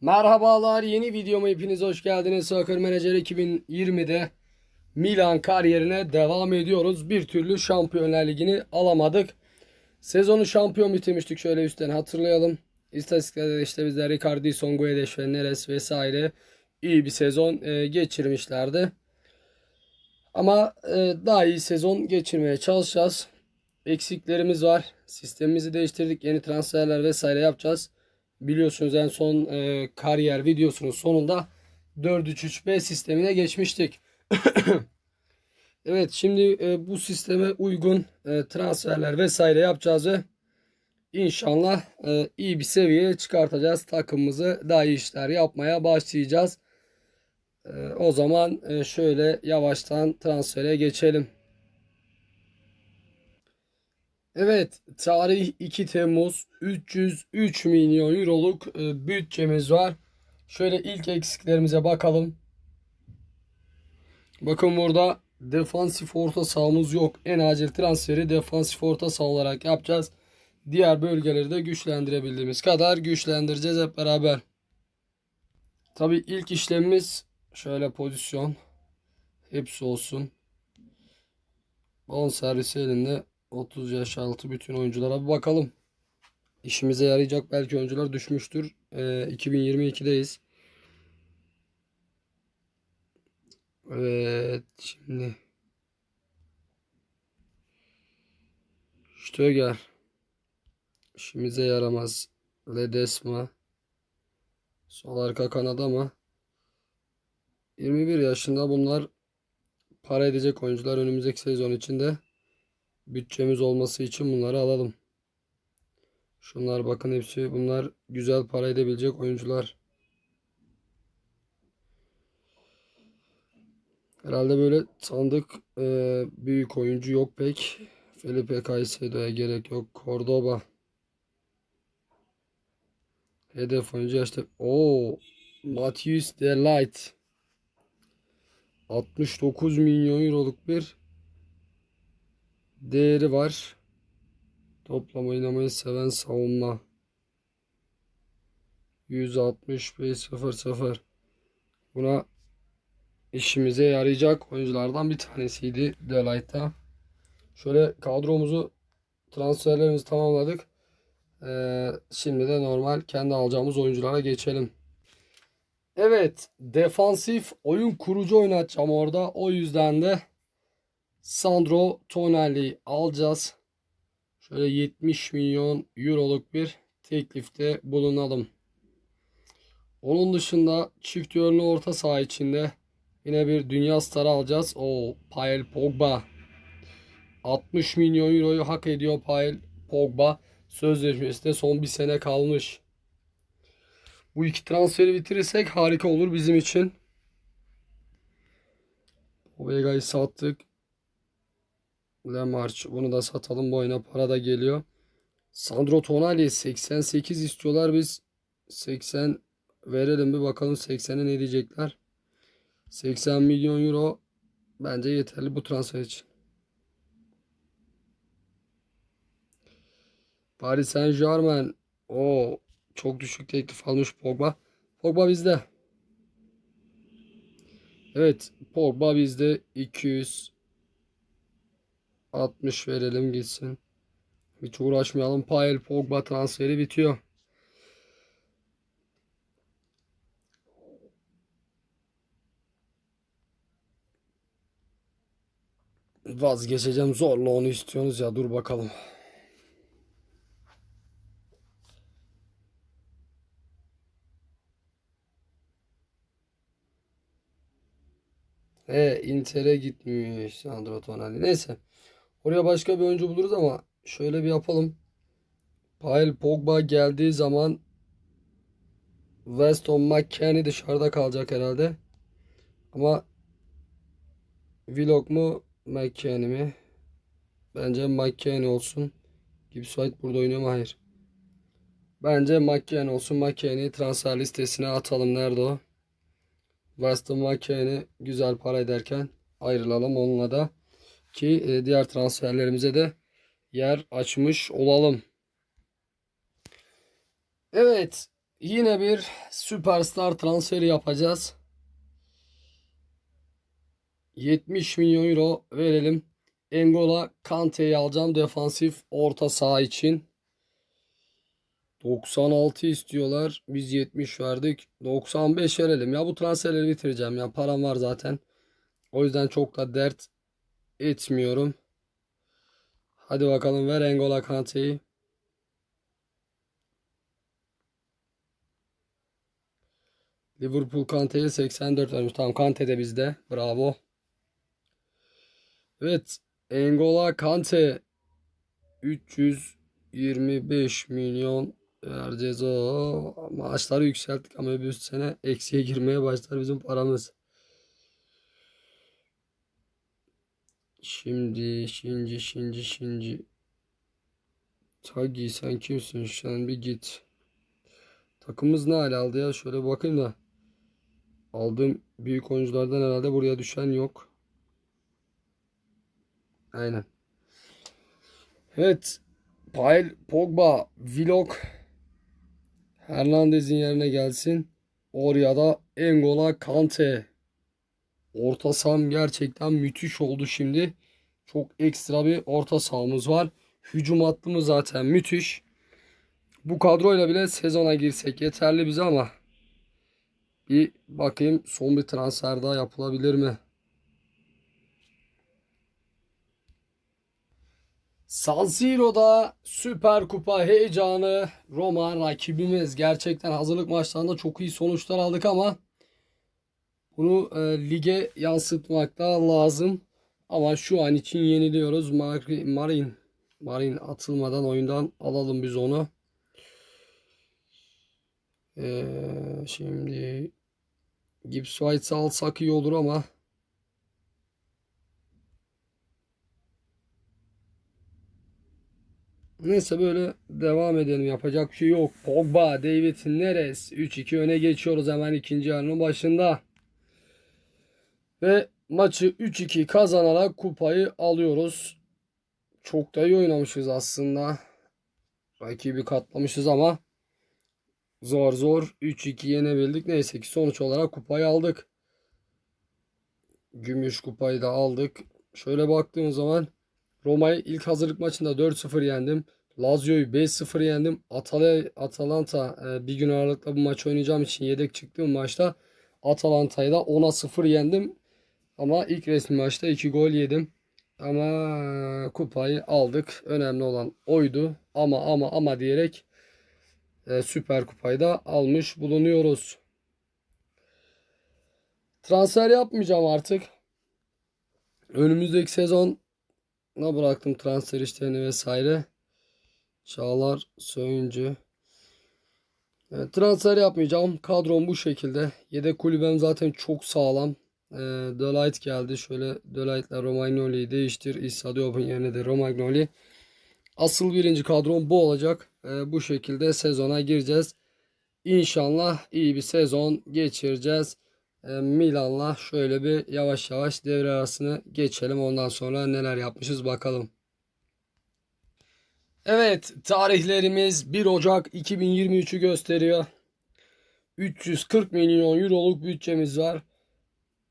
Merhabalar yeni videoma hepiniz hoş geldiniz. Soccer Manager 2020'de Milan kariyerine devam ediyoruz. Bir türlü Şampiyonlar Ligi'ni alamadık. Sezonu şampiyon bitirmiştik şöyle üstten hatırlayalım. İstatistiklerde de işte bizler Ricardi, Son Guedes ve Neres vesaire iyi bir sezon e, geçirmişlerdi. Ama e, daha iyi sezon geçirmeye çalışacağız. Eksiklerimiz var. Sistemimizi değiştirdik. Yeni transferler vesaire yapacağız. Biliyorsunuz en son e, kariyer videosunun sonunda 4-3-3-5 sistemine geçmiştik. evet şimdi e, bu sisteme uygun e, transferler vesaire yapacağız ve inşallah e, iyi bir seviyeye çıkartacağız. Takımımızı daha iyi işler yapmaya başlayacağız. E, o zaman e, şöyle yavaştan transfere geçelim. Evet, tarih 2 Temmuz 303 milyon euroluk e, bütçemiz var. Şöyle ilk eksiklerimize bakalım. Bakın burada defansif orta sahamız yok. En acil transferi defansif orta saha olarak yapacağız. Diğer bölgeleri de güçlendirebildiğimiz kadar güçlendireceğiz hep beraber. Tabii ilk işlemimiz şöyle pozisyon. Hepsi olsun. On servisi elinde 30 yaş altı bütün oyunculara bir bakalım. İşimize yarayacak belki oyuncular düşmüştür. Ee, 2022'deyiz. Evet şimdi Stöger işimize yaramaz. Ledesma sol arka kanada ama 21 yaşında bunlar para edecek oyuncular önümüzdeki sezon içinde bütçemiz olması için bunları alalım. Şunlar bakın hepsi bunlar güzel para edebilecek oyuncular. Herhalde böyle sandık e, büyük oyuncu yok pek. Felipe Caicedo'ya gerek yok. Cordoba. Hedef oyuncu işte. Oo, Matheus Delight. 69 milyon euroluk bir değeri var. Toplam oynamayı seven savunma. 165 0 0. Buna işimize yarayacak oyunculardan bir tanesiydi Delight'ta. Şöyle kadromuzu transferlerimizi tamamladık. Ee, şimdi de normal kendi alacağımız oyunculara geçelim. Evet, defansif oyun kurucu oynatacağım orada. O yüzden de Sandro Tonali alacağız. Şöyle 70 milyon euroluk bir teklifte bulunalım. Onun dışında çift yönlü orta saha içinde yine bir dünya starı alacağız. O Paul Pogba. 60 milyon euroyu hak ediyor Paul Pogba. Sözleşmesi de son bir sene kalmış. Bu iki transferi bitirirsek harika olur bizim için. Ovega'yı sattık. Lemarch bunu da satalım. Bu oyuna para da geliyor. Sandro Tonali 88 istiyorlar. Biz 80 verelim bir bakalım 80'e ne diyecekler. 80 milyon euro bence yeterli bu transfer için. Paris Saint Germain o çok düşük teklif almış Pogba. Pogba bizde. Evet Pogba bizde 200 60 verelim gitsin. Hiç uğraşmayalım. Paul Pogba transferi bitiyor. Vazgeçeceğim zorla onu istiyorsunuz ya dur bakalım. E Inter'e gitmiş Sandro Tonali. Neyse. Oraya başka bir oyuncu buluruz ama şöyle bir yapalım. Paul Pogba geldiği zaman Weston McKennie dışarıda kalacak herhalde. Ama Vlog mu McKennie mi? Bence McKennie olsun. Gibbs burada oynuyor mu? Hayır. Bence McKennie olsun. McKennie'yi transfer listesine atalım. Nerede o? Weston McKennie güzel para ederken ayrılalım onunla da ki e, diğer transferlerimize de yer açmış olalım. Evet, yine bir süperstar transferi yapacağız. 70 milyon euro verelim. Engola Kante'yi alacağım defansif orta saha için. 96 istiyorlar. Biz 70 verdik. 95 verelim. Ya bu transferleri bitireceğim ya. Param var zaten. O yüzden çok da dert etmiyorum. Hadi bakalım ver Engola Kante'yi. Liverpool Kante'ye 84 vermiş. Tamam Kante de bizde. Bravo. Evet. Engola Kante 325 milyon vereceğiz o. Maaşları yükselttik ama bir üst sene eksiye girmeye başlar bizim paramız. Şimdi, şimdi, şimdi, şimdi. Tagi sen kimsin? Sen bir git. Takımımız ne hale aldı ya? Şöyle bakayım da. Aldığım büyük oyunculardan herhalde buraya düşen yok. Aynen. Evet. Paul Pogba, Vlog Hernandez'in yerine gelsin. Oraya da Engola Kante. Orta saham gerçekten müthiş oldu şimdi. Çok ekstra bir orta sahamız var. Hücum hattımız zaten müthiş. Bu kadroyla bile sezona girsek yeterli bize ama bir bakayım son bir transfer daha yapılabilir mi? San Siro'da Süper Kupa heyecanı Roma rakibimiz. Gerçekten hazırlık maçlarında çok iyi sonuçlar aldık ama bunu e, lige yansıtmak da lazım. Ama şu an için yeniliyoruz. Mar- Marin Marin atılmadan oyundan alalım biz onu. Ee, şimdi Gibbs White'ı alsak iyi olur ama Neyse böyle devam edelim. Yapacak bir şey yok. Pogba, David Neres 3-2 öne geçiyoruz hemen ikinci yarının başında. Ve maçı 3-2 kazanarak kupayı alıyoruz. Çok da iyi oynamışız aslında. Rakibi katlamışız ama zor zor 3-2 yenebildik. Neyse ki sonuç olarak kupayı aldık. Gümüş kupayı da aldık. Şöyle baktığım zaman Roma'yı ilk hazırlık maçında 4-0 yendim. Lazio'yu 5-0 yendim. Atal Atalanta e, bir gün aralıkla bu maç oynayacağım için yedek çıktığım maçta Atalanta'yı da 10'a 0 yendim. Ama ilk resmi maçta 2 gol yedim. Ama kupayı aldık. Önemli olan oydu. Ama ama ama diyerek e, Süper Kupayı da almış bulunuyoruz. Transfer yapmayacağım artık. Önümüzdeki sezon ne bıraktım transfer işlerini vesaire. Çağlar Söyüncü. Evet, transfer yapmayacağım. Kadrom bu şekilde. Yedek kulübem zaten çok sağlam. E, Delight geldi. Şöyle Delight'la Romagnoli'yi değiştir. İsa Diop'un yerine de Romagnoli. Asıl birinci kadrom bu olacak. E, bu şekilde sezona gireceğiz. İnşallah iyi bir sezon geçireceğiz. E, Milan'la şöyle bir yavaş yavaş devre arasını geçelim. Ondan sonra neler yapmışız bakalım. Evet tarihlerimiz 1 Ocak 2023'ü gösteriyor. 340 milyon euroluk bütçemiz var.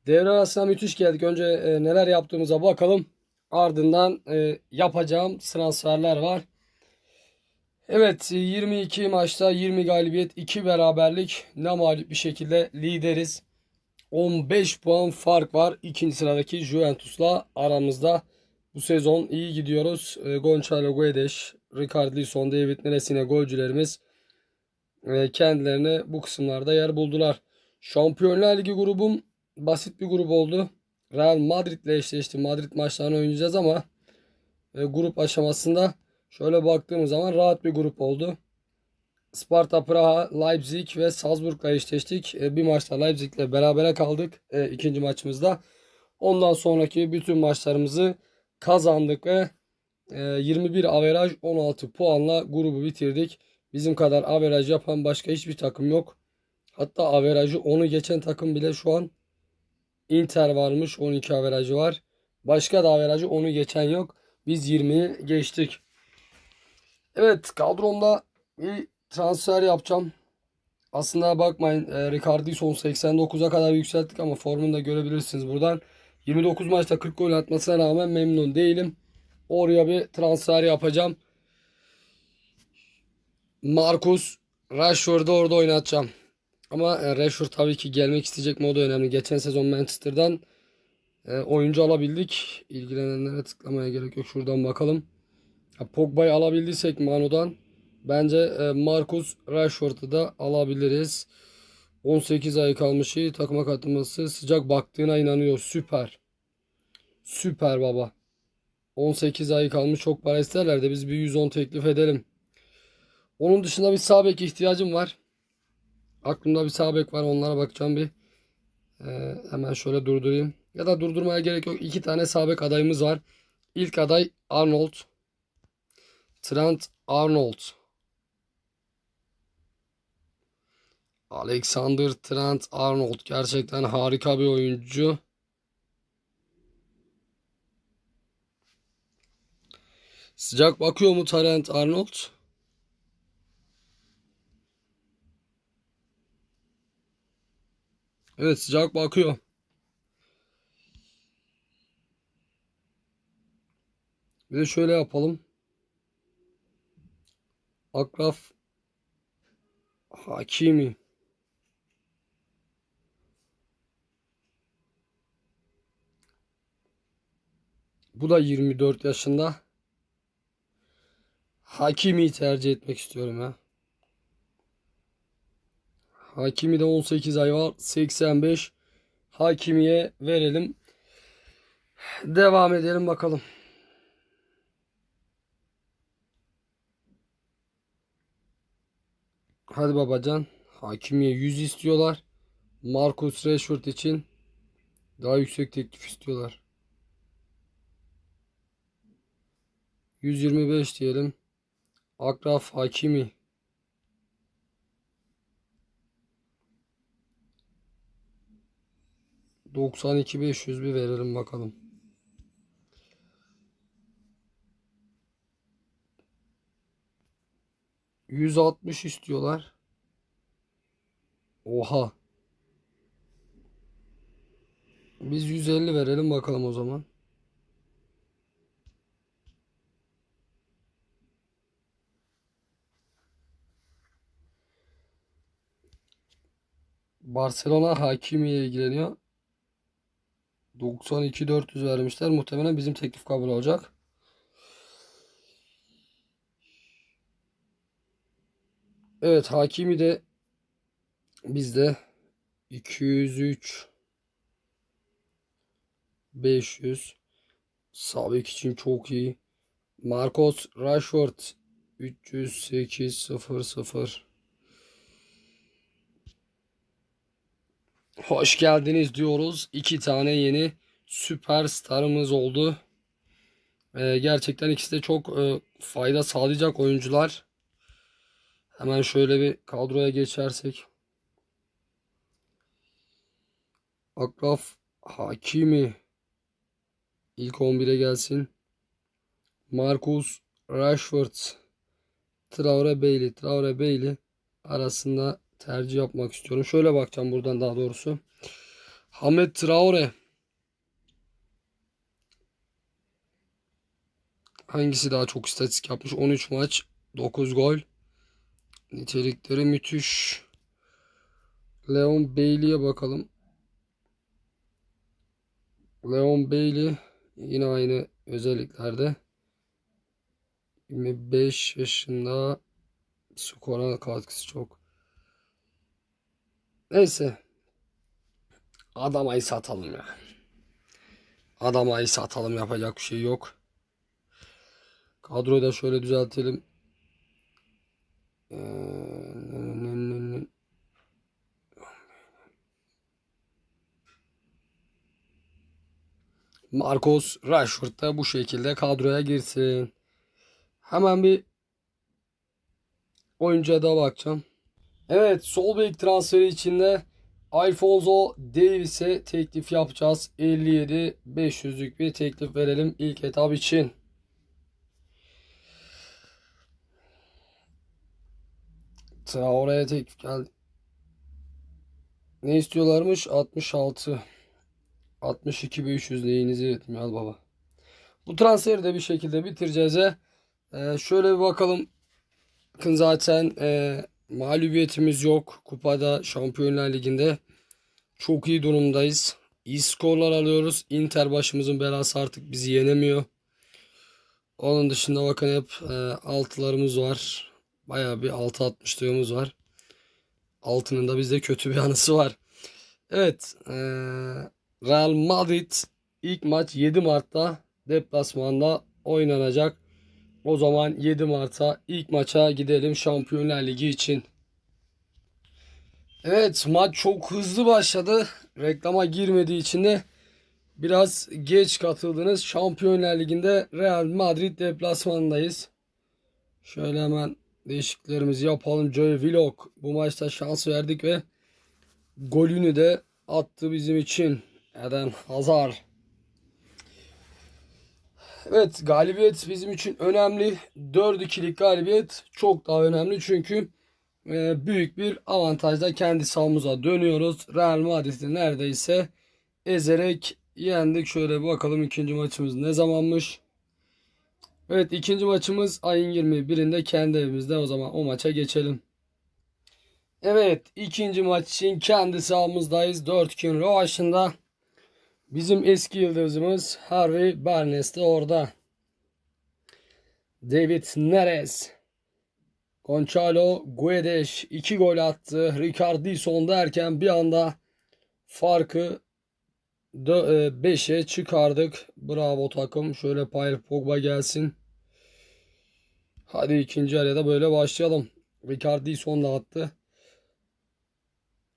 Devre arasına müthiş geldik. Önce e, neler yaptığımıza bakalım. Ardından e, yapacağım transferler var. Evet 22 maçta 20 galibiyet 2 beraberlik ne mağlup bir şekilde lideriz. 15 puan fark var ikinci sıradaki Juventus'la aramızda. Bu sezon iyi gidiyoruz. E, Gonçalo Guedes, Richarlison, David Neres yine golcülerimiz e, kendilerine bu kısımlarda yer buldular. Şampiyonlar Ligi grubum basit bir grup oldu. Real Madrid ile eşleşti. Madrid maçlarını oynayacağız ama e, grup aşamasında şöyle baktığımız zaman rahat bir grup oldu. Sparta Praha, Leipzig ve Salzburg'la eşleştik. E, bir maçta Leipzig ile berabere kaldık e, ikinci maçımızda. Ondan sonraki bütün maçlarımızı kazandık ve e, 21 averaj 16 puanla grubu bitirdik. Bizim kadar averaj yapan başka hiçbir takım yok. Hatta averajı onu geçen takım bile şu an Inter varmış 12 averajı var. Başka da averajı onu geçen yok. Biz 20'yi geçtik. Evet kadromda bir transfer yapacağım. Aslında bakmayın e, Ricardo'yu son 89'a kadar yükselttik ama formunu da görebilirsiniz buradan. 29 maçta 40 gol atmasına rağmen memnun değilim. Oraya bir transfer yapacağım. Marcus Rashford'u orada oynatacağım. Ama e, Rashford tabii ki gelmek isteyecek mi o da önemli. Geçen sezon Manchester'dan e, oyuncu alabildik. İlgilenenlere tıklamaya gerek yok. Şuradan bakalım. Pogba'yı alabildiysek Mano'dan bence e, Marcus Rashford'u da alabiliriz. 18 ay kalmış takıma katılması sıcak baktığına inanıyor. Süper. Süper baba. 18 ay kalmış çok para isterler de biz bir 110 teklif edelim. Onun dışında bir sağ bek ihtiyacım var. Aklımda bir sağ bek var onlara bakacağım bir. Ee, hemen şöyle durdurayım. Ya da durdurmaya gerek yok. İki tane sağ bek adayımız var. İlk aday Arnold. Trent Arnold. Alexander Trent Arnold gerçekten harika bir oyuncu. Sıcak bakıyor mu Trent Arnold? Evet sıcak bakıyor. Bir de şöyle yapalım. Akraf Hakimi. Bu da 24 yaşında. Hakimi'yi tercih etmek istiyorum ya. Hakimi de 18 ay var. 85. Hakimi'ye verelim. Devam edelim bakalım. Hadi babacan. Hakimiye 100 istiyorlar. Marcus Rashford için daha yüksek teklif istiyorlar. 125 diyelim. Akraf Hakimi. Doksan iki beş yüz bir verelim bakalım. Yüz altmış istiyorlar. Oha. Biz 150 verelim bakalım o zaman. Barcelona Hakimi'ye ilgileniyor. 92-400 vermişler. Muhtemelen bizim teklif kabul olacak. Evet Hakimi de bizde 203 500 Sabek için çok iyi. Marcos Rashford 308 00 Hoş geldiniz diyoruz. İki tane yeni süperstarımız oldu. Ee, gerçekten ikisi de çok e, fayda sağlayacak oyuncular. Hemen şöyle bir kadroya geçersek. Akraf Hakimi ilk 11'e gelsin. Marcus Rashford Traore Bailey Traore Bailey arasında tercih yapmak istiyorum. Şöyle bakacağım buradan daha doğrusu. Hamed Traore. Hangisi daha çok istatistik yapmış? 13 maç, 9 gol. Nitelikleri müthiş. Leon Bailey'e bakalım. Leon Bailey yine aynı özelliklerde. 25 yaşında skora katkısı çok. Neyse. Adamayı satalım ya. Adamayı satalım yapacak bir şey yok. Kadroyu da şöyle düzeltelim. Ee, Marcos Rashford da bu şekilde kadroya girsin. Hemen bir oyuncuya da bakacağım. Evet sol bek transferi içinde Alfonso Davies'e teklif yapacağız. 57 500'lük bir teklif verelim ilk etap için. Traore'ye teklif geldi. Ne istiyorlarmış? 66. 62 500 neyinizi etmiyor al baba. Bu transferi de bir şekilde bitireceğiz. Ee, şöyle bir bakalım. Zaten e, mağlubiyetimiz yok. Kupada Şampiyonlar Ligi'nde çok iyi durumdayız. İyi skorlar alıyoruz. Inter başımızın belası artık bizi yenemiyor. Onun dışında bakın hep e, altılarımız var. Bayağı bir altı atmışlığımız var. Altının da bizde kötü bir anısı var. Evet. e, Real Madrid ilk maç 7 Mart'ta deplasmanda oynanacak. O zaman 7 Mart'a ilk maça gidelim Şampiyonlar Ligi için. Evet maç çok hızlı başladı. Reklama girmediği için de biraz geç katıldınız. Şampiyonlar Ligi'nde Real Madrid deplasmanındayız. Şöyle hemen değişikliklerimizi yapalım. Joey Willock bu maçta şans verdik ve golünü de attı bizim için. Eden Hazard. Evet galibiyet bizim için önemli. 4-2'lik galibiyet çok daha önemli çünkü e, büyük bir avantajla kendi sahamıza dönüyoruz. Real Madrid'i neredeyse ezerek yendik. Şöyle bakalım ikinci maçımız ne zamanmış. Evet ikinci maçımız ayın 21'inde kendi evimizde. O zaman o maça geçelim. Evet ikinci maç için kendi sahamızdayız. 4 gün rövaşında. Bizim eski yıldızımız Harvey Barnes de orada. David Neres. Gonçalo Guedes 2 gol attı. Ricardison derken bir anda farkı 5'e çıkardık. Bravo takım. Şöyle Paul Pogba gelsin. Hadi ikinci araya da böyle başlayalım. Ricardison da attı.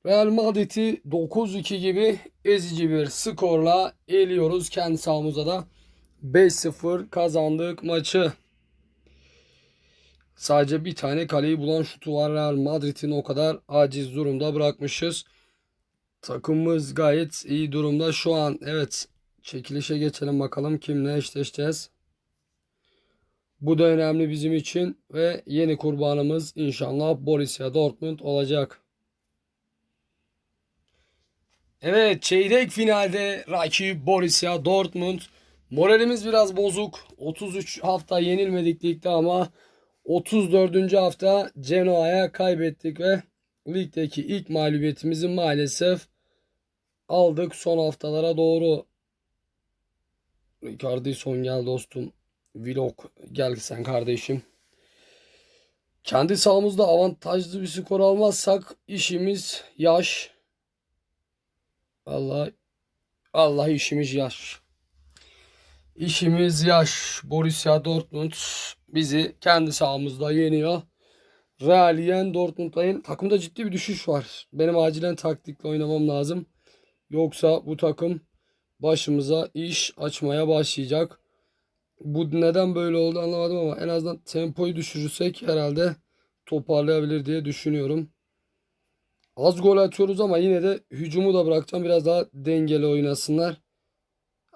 Real Madrid'i 9-2 gibi ezici bir skorla eliyoruz. Kendi sahamıza da 5-0 kazandık maçı. Sadece bir tane kaleyi bulan şutu var Real Madrid'in o kadar aciz durumda bırakmışız. Takımımız gayet iyi durumda şu an. Evet çekilişe geçelim bakalım kimle eşleşeceğiz. Bu da önemli bizim için ve yeni kurbanımız inşallah Borussia Dortmund olacak. Evet çeyrek finalde rakip Borussia Dortmund. Moralimiz biraz bozuk. 33 hafta yenilmedik ligde ama 34. hafta Genoa'ya kaybettik ve ligdeki ilk mağlubiyetimizi maalesef aldık son haftalara doğru. Ricardi son gel dostum. Vlog gel sen kardeşim. Kendi sahamızda avantajlı bir skor almazsak işimiz yaş. Allah Allah işimiz yaş. İşimiz yaş. Borussia Dortmund bizi kendi sahamızda yeniyor. Real yen Dortmund'layın. Takımda ciddi bir düşüş var. Benim acilen taktikle oynamam lazım. Yoksa bu takım başımıza iş açmaya başlayacak. Bu neden böyle oldu anlamadım ama en azından tempoyu düşürürsek herhalde toparlayabilir diye düşünüyorum. Az gol atıyoruz ama yine de hücumu da bırakacağım. Biraz daha dengeli oynasınlar.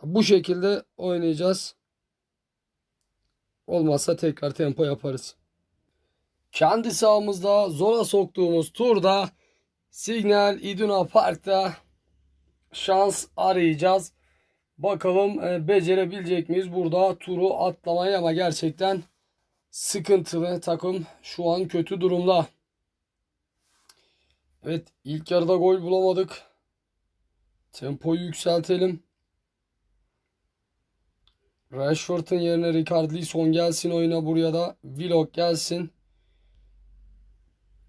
Bu şekilde oynayacağız. Olmazsa tekrar tempo yaparız. Kendi sahamızda zora soktuğumuz turda Signal Iduna Park'ta şans arayacağız. Bakalım e, becerebilecek miyiz burada turu atlamayı ama gerçekten sıkıntılı takım şu an kötü durumda. Evet ilk yarıda gol bulamadık. Tempoyu yükseltelim. Rashford'un yerine Richarlison gelsin oyuna buraya da. Vlog gelsin.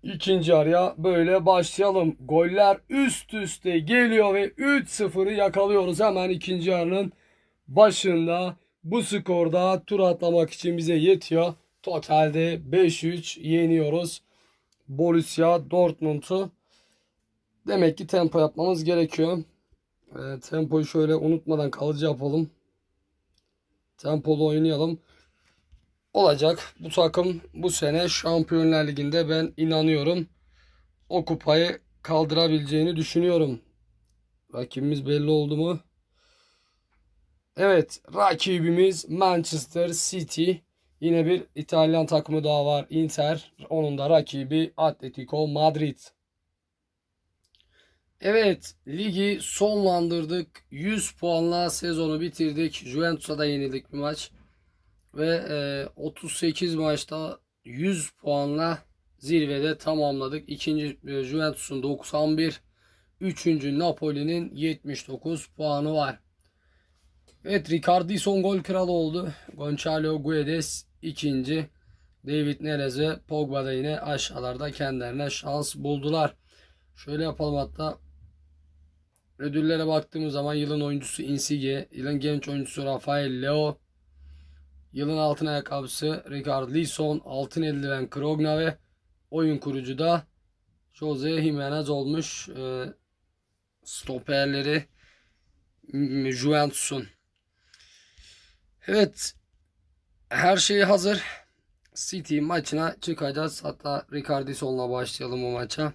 İkinci araya böyle başlayalım. Goller üst üste geliyor ve 3-0'ı yakalıyoruz hemen ikinci yarının başında. Bu skorda tur atlamak için bize yetiyor. Totalde 5-3 yeniyoruz. Borussia Dortmund'u. Demek ki tempo yapmamız gerekiyor. E, tempoyu şöyle unutmadan kalıcı yapalım. Tempolu oynayalım. Olacak. Bu takım bu sene Şampiyonlar Ligi'nde ben inanıyorum. O kupayı kaldırabileceğini düşünüyorum. Rakibimiz belli oldu mu? Evet, rakibimiz Manchester City. Yine bir İtalyan takımı daha var. Inter. Onun da rakibi Atletico Madrid. Evet, ligi sonlandırdık. 100 puanla sezonu bitirdik. Juventus'a da yenildik bir maç. Ve e, 38 maçta 100 puanla zirvede tamamladık. İkinci e, Juventus'un 91, üçüncü Napoli'nin 79 puanı var. Evet, Ricardison gol kralı oldu. Gonçalo Guedes ikinci. David Neres ve Pogba da yine aşağılarda kendilerine şans buldular. Şöyle yapalım hatta. Ödüllere baktığımız zaman yılın oyuncusu Insigne, yılın genç oyuncusu Rafael Leo, yılın altın ayakkabısı Ricard Lisson, altın eldiven Krogna ve oyun kurucu da Jose Jimenez olmuş. Ee, stoperleri Juventus'un. Evet. Her şey hazır. City maçına çıkacağız. Hatta Ricardison'la başlayalım o maça.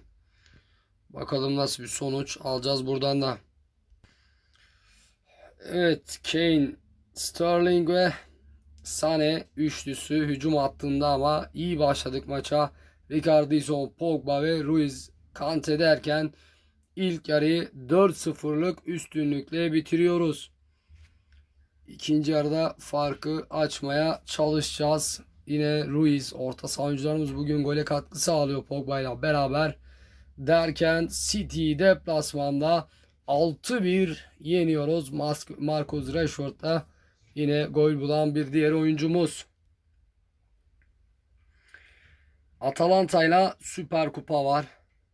Bakalım nasıl bir sonuç alacağız buradan da. Evet, Kane, Sterling ve Sane üçlüsü hücum hattında ama iyi başladık maça. Ricardison, Pogba ve Ruiz kante derken ilk yarıyı 4-0'lık üstünlükle bitiriyoruz. İkinci yarıda farkı açmaya çalışacağız. Yine Ruiz orta saha oyuncularımız bugün gole katkı sağlıyor Pogba ile beraber derken City deplasmanda 6-1 yeniyoruz. Marcus Rashford'da yine gol bulan bir diğer oyuncumuz. Atalanta'yla Süper Kupa var.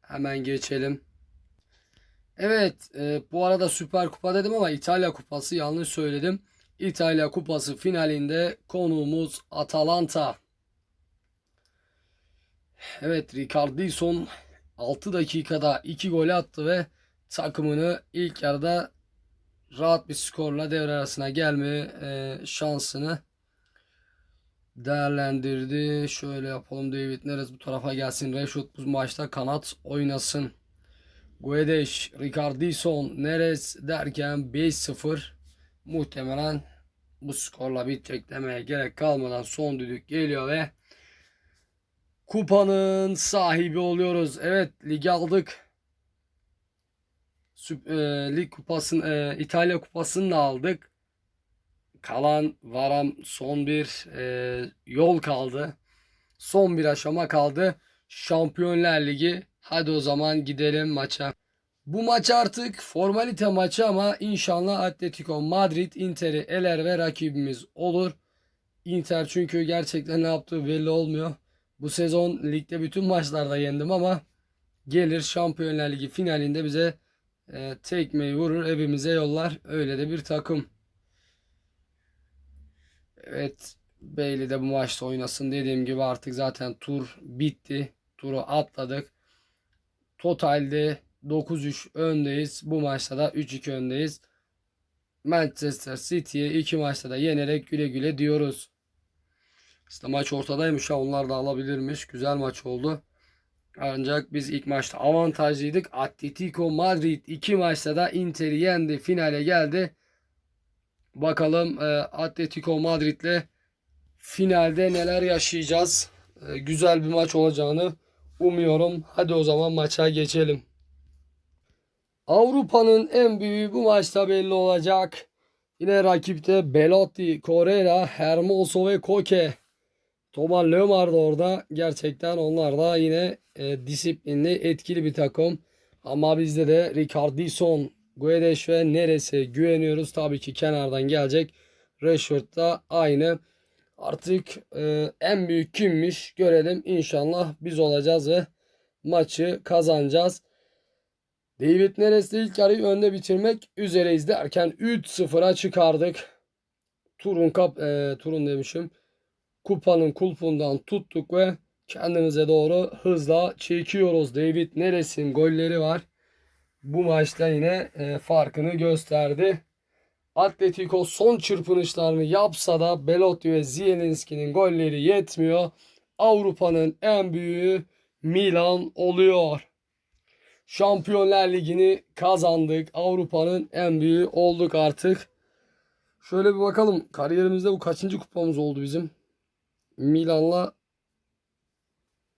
Hemen geçelim. Evet, e, bu arada Süper Kupa dedim ama İtalya Kupası yanlış söyledim. İtalya Kupası finalinde konuğumuz Atalanta. Evet, Ricardison 6 dakikada 2 gol attı ve takımını ilk yarıda rahat bir skorla devre arasına gelme e, şansını değerlendirdi. Şöyle yapalım David Neres bu tarafa gelsin. Rashford bu maçta kanat oynasın. Guedes, Ricardison, Neres derken 5-0 muhtemelen bu skorla bitecek demeye gerek kalmadan son düdük geliyor ve kupanın sahibi oluyoruz. Evet ligi aldık. Süp, e, lig kupasını e, İtalya kupasını da aldık. Kalan varam son bir e, yol kaldı. Son bir aşama kaldı. Şampiyonlar Ligi. Hadi o zaman gidelim maça. Bu maç artık formalite maçı ama inşallah Atletico Madrid Inter'i eler ve rakibimiz olur. Inter çünkü gerçekten ne yaptığı belli olmuyor. Bu sezon ligde bütün maçlarda yendim ama gelir Şampiyonlar Ligi finalinde bize e, tekmeyi vurur, evimize yollar. Öyle de bir takım. Evet, Bailey de bu maçta oynasın. Dediğim gibi artık zaten tur bitti. Turu atladık. Totalde 9-3 öndeyiz. Bu maçta da 3-2 öndeyiz. Manchester City'ye iki maçta da yenerek güle güle diyoruz. İşte maç ortadaymış ha onlar da alabilirmiş. Güzel maç oldu. Ancak biz ilk maçta avantajlıydık. Atletico Madrid iki maçta da Inter'i yendi. Finale geldi. Bakalım e, Atletico Madrid'le finalde neler yaşayacağız. E, güzel bir maç olacağını umuyorum. Hadi o zaman maça geçelim. Avrupa'nın en büyüğü bu maçta belli olacak. Yine rakipte Belotti, Correa, Hermoso ve Koke. Thomas Lemar da orada. Gerçekten onlar da yine e, disiplinli, etkili bir takım. Ama bizde de Ricardison, Guedes ve Neres'e güveniyoruz. Tabii ki kenardan gelecek. Rashford da aynı. Artık e, en büyük kimmiş görelim. İnşallah biz olacağız ve maçı kazanacağız. David Neres'le ilk yarıyı önde bitirmek üzereyiz derken 3-0'a çıkardık. Turun kap e, turun demişim. Kupanın kulpundan tuttuk ve kendimize doğru hızla çekiyoruz. David Neres'in golleri var. Bu maçta yine e, farkını gösterdi. Atletico son çırpınışlarını yapsa da Belotti ve Zielinski'nin golleri yetmiyor. Avrupa'nın en büyüğü Milan oluyor. Şampiyonlar Ligi'ni kazandık. Avrupa'nın en büyüğü olduk artık. Şöyle bir bakalım. Kariyerimizde bu kaçıncı kupamız oldu bizim? Milan'la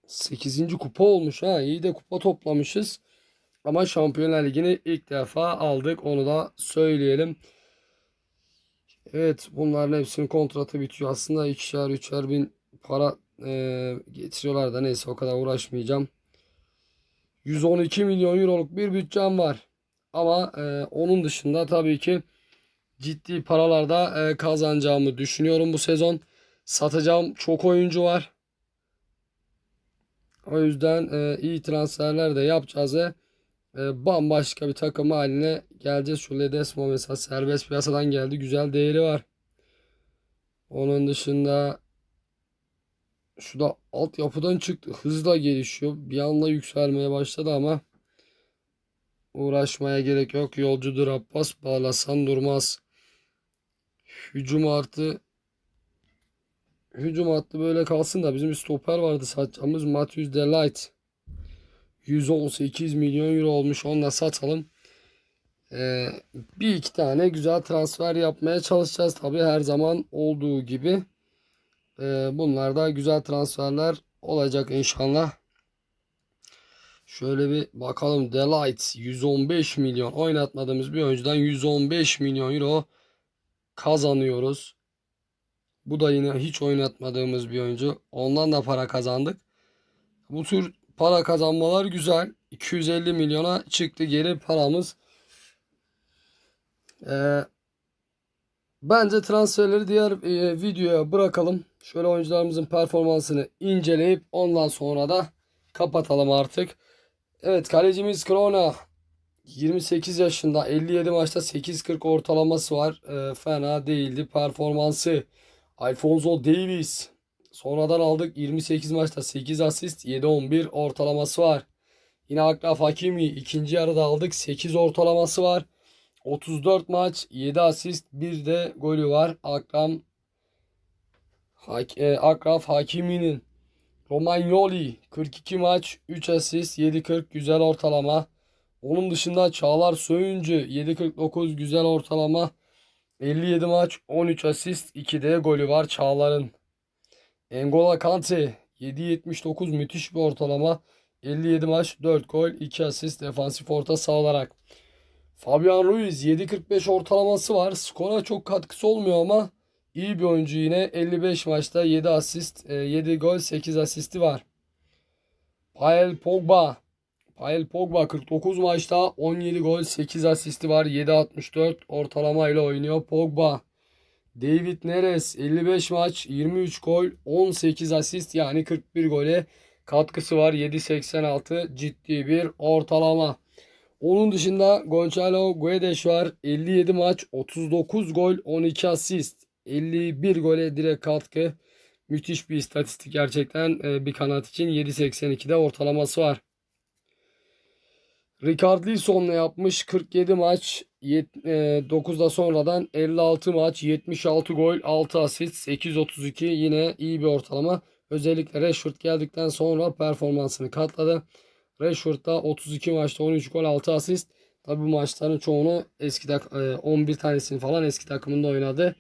8. kupa olmuş ha. İyi de kupa toplamışız. Ama Şampiyonlar Ligi'ni ilk defa aldık. Onu da söyleyelim. Evet bunların hepsinin kontratı bitiyor. Aslında ikişer üçer bin para e, getiriyorlar da neyse o kadar uğraşmayacağım. 112 milyon euroluk bir bütçem var. Ama e, onun dışında tabii ki ciddi paralarda e, kazanacağımı düşünüyorum bu sezon. Satacağım çok oyuncu var. O yüzden e, iyi transferler de yapacağız ve e, bambaşka bir takım haline geleceğiz. Şu Ledesma mesela serbest piyasadan geldi. Güzel değeri var. Onun dışında şu da altyapıdan çıktı. Hızla gelişiyor. Bir anda yükselmeye başladı ama uğraşmaya gerek yok. Yolcudur Abbas. Bağlasan durmaz. Hücum artı hücum hattı böyle kalsın da bizim bir stoper vardı satacağımız Matthews Delight. 118 milyon euro olmuş. Onu da satalım. Ee, bir iki tane güzel transfer yapmaya çalışacağız. Tabii her zaman olduğu gibi. Ee, bunlar da güzel transferler olacak inşallah. Şöyle bir bakalım. Delight 115 milyon oynatmadığımız bir oyuncudan 115 milyon euro kazanıyoruz. Bu da yine hiç oynatmadığımız bir oyuncu. Ondan da para kazandık. Bu tür para kazanmalar güzel. 250 milyona çıktı geri paramız. Ee, bence transferleri diğer e, videoya bırakalım. Şöyle oyuncularımızın performansını inceleyip ondan sonra da kapatalım artık. Evet kalecimiz Krona 28 yaşında 57 maçta 8.40 ortalaması var. Ee, fena değildi performansı. Alfonso Davis sonradan aldık 28 maçta 8 asist 7-11 ortalaması var. Yine Akraf Hakimi ikinci yarıda aldık 8 ortalaması var. 34 maç 7 asist bir de golü var. Akram Hak, e, Akraf Hakimi'nin Romagnoli 42 maç 3 asist 7.40 güzel ortalama. Onun dışında Çağlar Söyüncü 7.49 güzel ortalama. 57 maç 13 asist 2 de golü var Çağlar'ın. Engola Kante 7.79 müthiş bir ortalama. 57 maç 4 gol 2 asist defansif orta saha olarak. Fabian Ruiz 7.45 ortalaması var. Skora çok katkısı olmuyor ama iyi bir oyuncu yine. 55 maçta 7 asist, 7 gol, 8 asisti var. Paul Pogba. Paul Pogba 49 maçta 17 gol, 8 asisti var. 7.64 ortalama ile oynuyor Pogba. David Neres 55 maç, 23 gol, 18 asist yani 41 gole katkısı var. 7.86 ciddi bir ortalama. Onun dışında Gonçalo Guedes var. 57 maç, 39 gol, 12 asist. 51 gole direkt katkı. Müthiş bir istatistik gerçekten e, bir kanat için 7.82'de ortalaması var. Richarlison'la yapmış 47 maç 9'da e, sonradan 56 maç 76 gol 6 asist 8.32 yine iyi bir ortalama. Özellikle Rashford geldikten sonra performansını katladı. Rashford'da 32 maçta 13 gol 6 asist. Tabi bu maçların çoğunu eski 11 tanesini falan eski takımında oynadı.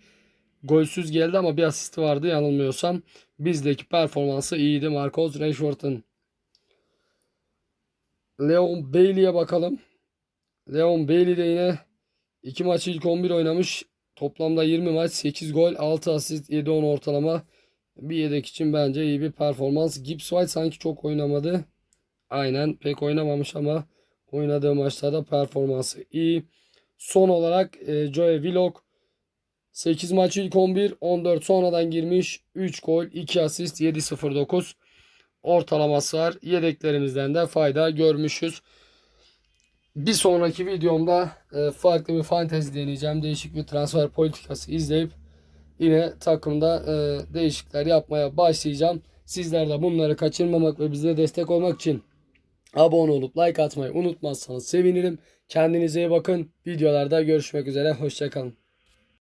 Golsüz geldi ama bir asisti vardı yanılmıyorsam. Bizdeki performansı iyiydi Marcos Rashford'un. Leon Bailey'e bakalım. Leon Bailey de yine 2 maç ilk 11 oynamış. Toplamda 20 maç 8 gol 6 asist 7-10 ortalama. Bir yedek için bence iyi bir performans. Gibbs White sanki çok oynamadı. Aynen pek oynamamış ama oynadığı maçlarda performansı iyi. Son olarak e, Joe Willock 8 maç ilk 11 14 sonradan girmiş 3 gol 2 asist 7-0-9 ortalaması var. Yedeklerimizden de fayda görmüşüz. Bir sonraki videomda e, farklı bir fantezi deneyeceğim. Değişik bir transfer politikası izleyip yine takımda e, değişiklikler yapmaya başlayacağım. Sizler de bunları kaçırmamak ve bize destek olmak için abone olup like atmayı unutmazsanız sevinirim. Kendinize iyi bakın. Videolarda görüşmek üzere. Hoşçakalın.